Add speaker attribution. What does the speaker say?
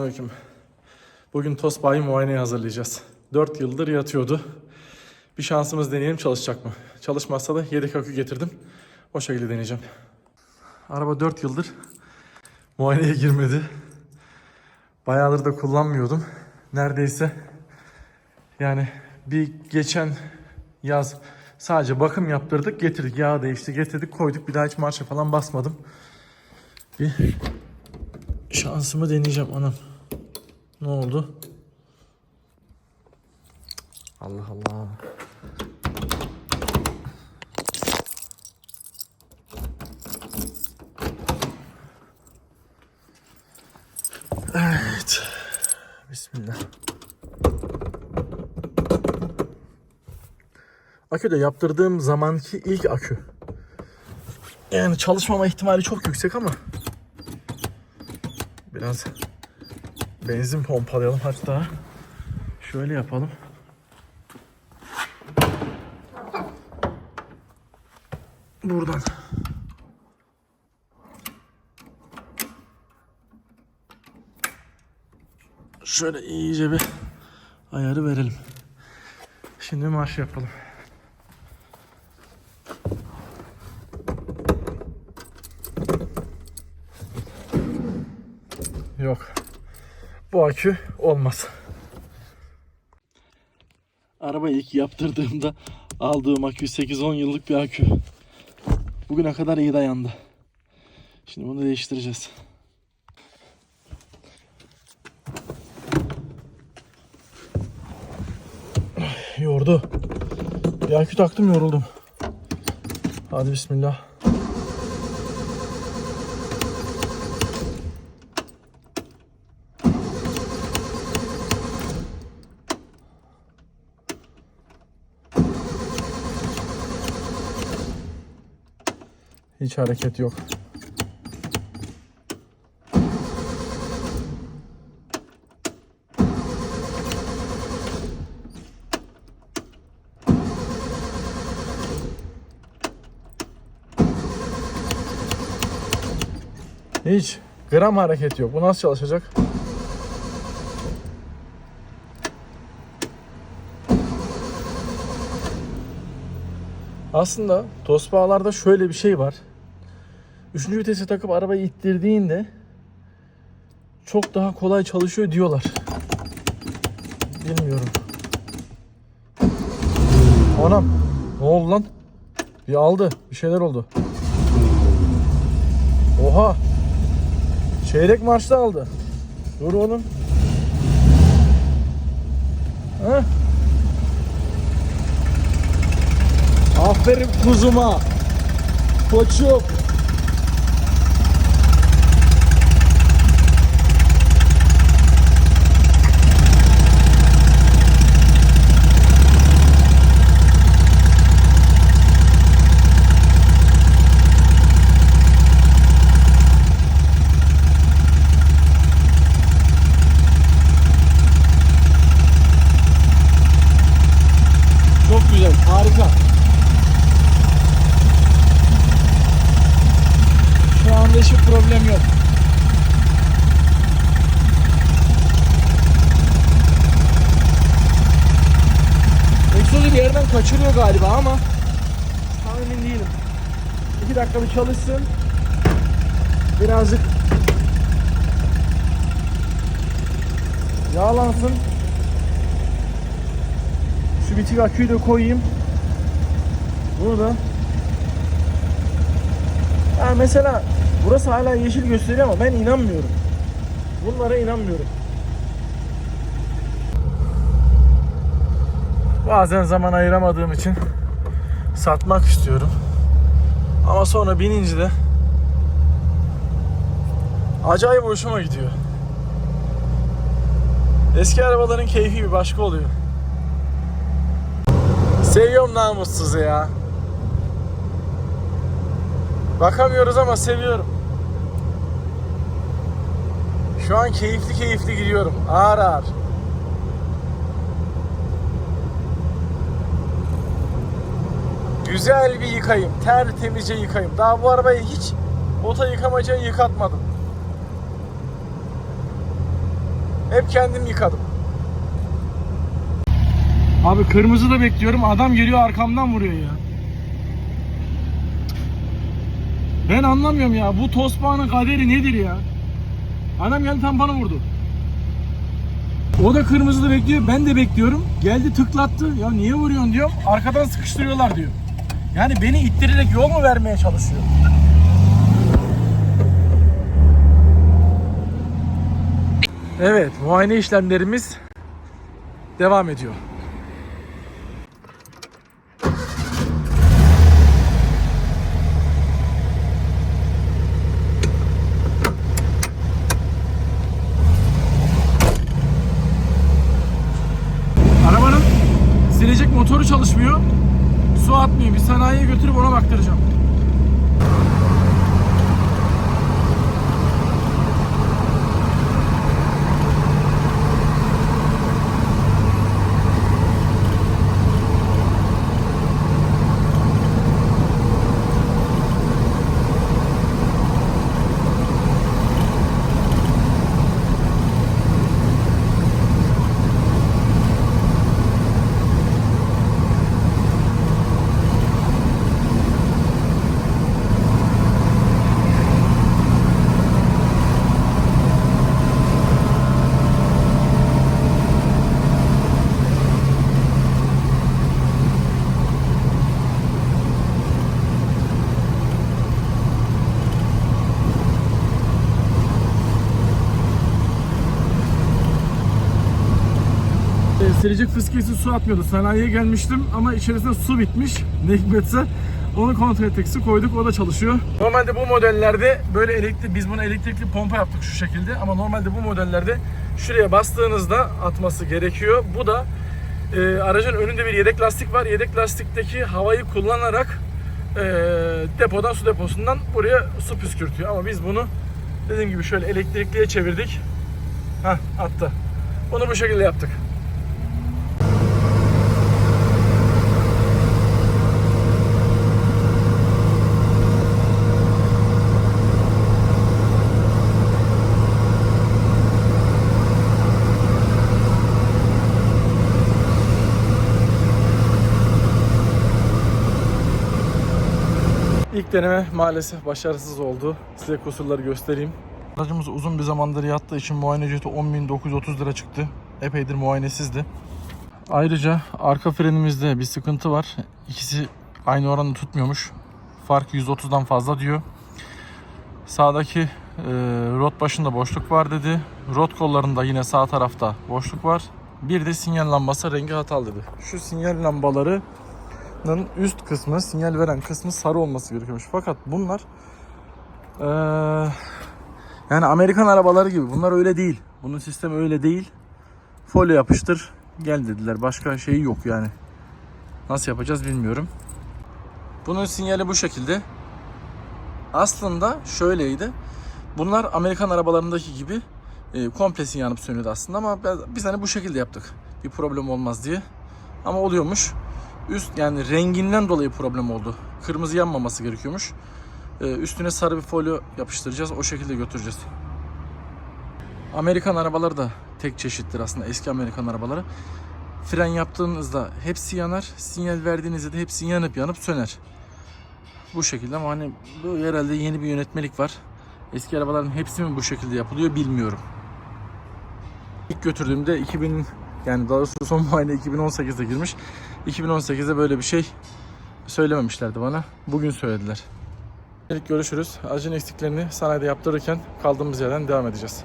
Speaker 1: Selamünaleyküm. Bugün Tosba'yı muayeneye hazırlayacağız. 4 yıldır yatıyordu. Bir şansımız deneyelim çalışacak mı? Çalışmazsa da yedek akü getirdim. O şekilde deneyeceğim. Araba 4 yıldır muayeneye girmedi. Bayağıdır da kullanmıyordum. Neredeyse yani bir geçen yaz sadece bakım yaptırdık getirdik. Yağ değişti getirdik koyduk. Bir daha hiç marşa falan basmadım. Bir şansımı deneyeceğim anam. Ne oldu? Allah Allah. Evet. Bismillah. Akü de yaptırdığım zamanki ilk akü. Yani çalışmama ihtimali çok yüksek ama biraz benzin pompalayalım hatta şöyle yapalım. Buradan. Şöyle iyice bir ayarı verelim. Şimdi marş yapalım. Yok. Bu akü olmaz. Arabayı ilk yaptırdığımda aldığım akü 8-10 yıllık bir akü. Bugüne kadar iyi dayandı. Şimdi bunu değiştireceğiz. Yordu. Bir akü taktım yoruldum. Hadi bismillah. Hiç hareket yok. Hiç gram hareket yok. Bu nasıl çalışacak? Aslında Tosbağalarda şöyle bir şey var. Üçüncü vitese takıp arabayı ittirdiğinde çok daha kolay çalışıyor diyorlar. Bilmiyorum. Anam ne oldu lan? Bir aldı. Bir şeyler oldu. Oha. Çeyrek marşta aldı. Dur oğlum. Heh. Aferin kuzuma. Koçum. Çok güzel, harika. Şu anda hiçbir problem yok. Egzozu bir yerden kaçırıyor galiba ama tam emin değilim. İki dakika bir çalışsın. Birazcık yağlansın. Şu bitik aküyü de koyayım. Bunu da ya mesela burası hala yeşil gösteriyor ama ben inanmıyorum. Bunlara inanmıyorum. Bazen zaman ayıramadığım için satmak istiyorum. Ama sonra binince de acayip hoşuma gidiyor. Eski arabaların keyfi bir başka oluyor. Seviyorum namussuzu ya. Bakamıyoruz ama seviyorum. Şu an keyifli keyifli gidiyorum. Ağır ağır. Güzel bir yıkayım. Tertemizce yıkayım. Daha bu arabayı hiç ota yıkamacaya yıkatmadım. Hep kendim yıkadım. Abi kırmızı da bekliyorum. Adam geliyor arkamdan vuruyor ya. Ben anlamıyorum ya. Bu Tosbağa'nın kaderi nedir ya? Adam geldi tam bana vurdu. O da kırmızıda bekliyor. Ben de bekliyorum. Geldi tıklattı. Ya niye vuruyorsun diyorum. Arkadan sıkıştırıyorlar diyor. Yani beni ittirerek yol mu vermeye çalışıyor? Evet, muayene işlemlerimiz devam ediyor. Arabanın silecek motoru çalışmıyor. Su atmıyor. Bir sanayiye götürüp ona baktıracağım. Silecek fıskiyesi su atmıyordu. Sanayiye gelmiştim ama içerisinde su bitmiş. Ne hikmetse onu kontrol ettik. Su koyduk o da çalışıyor. Normalde bu modellerde böyle elektrik biz buna elektrikli pompa yaptık şu şekilde ama normalde bu modellerde şuraya bastığınızda atması gerekiyor. Bu da e, aracın önünde bir yedek lastik var. Yedek lastikteki havayı kullanarak e, depodan su deposundan buraya su püskürtüyor. Ama biz bunu dediğim gibi şöyle elektrikliye çevirdik. Hah attı. Bunu bu şekilde yaptık. Deneme maalesef başarısız oldu. Size kusurları göstereyim. Aracımız uzun bir zamandır yattığı için muayene ücreti 10.930 lira çıktı. Epeydir muayenesizdi. Ayrıca arka frenimizde bir sıkıntı var. İkisi aynı oranı tutmuyormuş. Fark 130'dan fazla diyor. Sağdaki e, rot başında boşluk var dedi. Rot kollarında yine sağ tarafta boşluk var. Bir de sinyal lambası rengi hatalı dedi. Şu sinyal lambaları üst kısmı, sinyal veren kısmı sarı olması gerekiyormuş. Fakat bunlar eee, yani Amerikan arabaları gibi. Bunlar öyle değil. Bunun sistemi öyle değil. Folyo yapıştır. Gel dediler. Başka şeyi yok yani. Nasıl yapacağız bilmiyorum. Bunun sinyali bu şekilde. Aslında şöyleydi. Bunlar Amerikan arabalarındaki gibi e, komplesi yanıp sönüyordu aslında ama biz hani bu şekilde yaptık. Bir problem olmaz diye. Ama oluyormuş üst yani renginden dolayı problem oldu. Kırmızı yanmaması gerekiyormuş. Ee, üstüne sarı bir folyo yapıştıracağız. O şekilde götüreceğiz. Amerikan arabaları da tek çeşittir aslında eski Amerikan arabaları. Fren yaptığınızda hepsi yanar. Sinyal verdiğinizde de hepsi yanıp yanıp söner. Bu şekilde ama hani bu herhalde yeni bir yönetmelik var. Eski arabaların hepsi mi bu şekilde yapılıyor bilmiyorum. İlk götürdüğümde 2000 yani daha doğrusu son muayene 2018'de girmiş. 2018'de böyle bir şey söylememişlerdi bana. Bugün söylediler. İlk görüşürüz. Aracın eksiklerini sanayide yaptırırken kaldığımız yerden devam edeceğiz.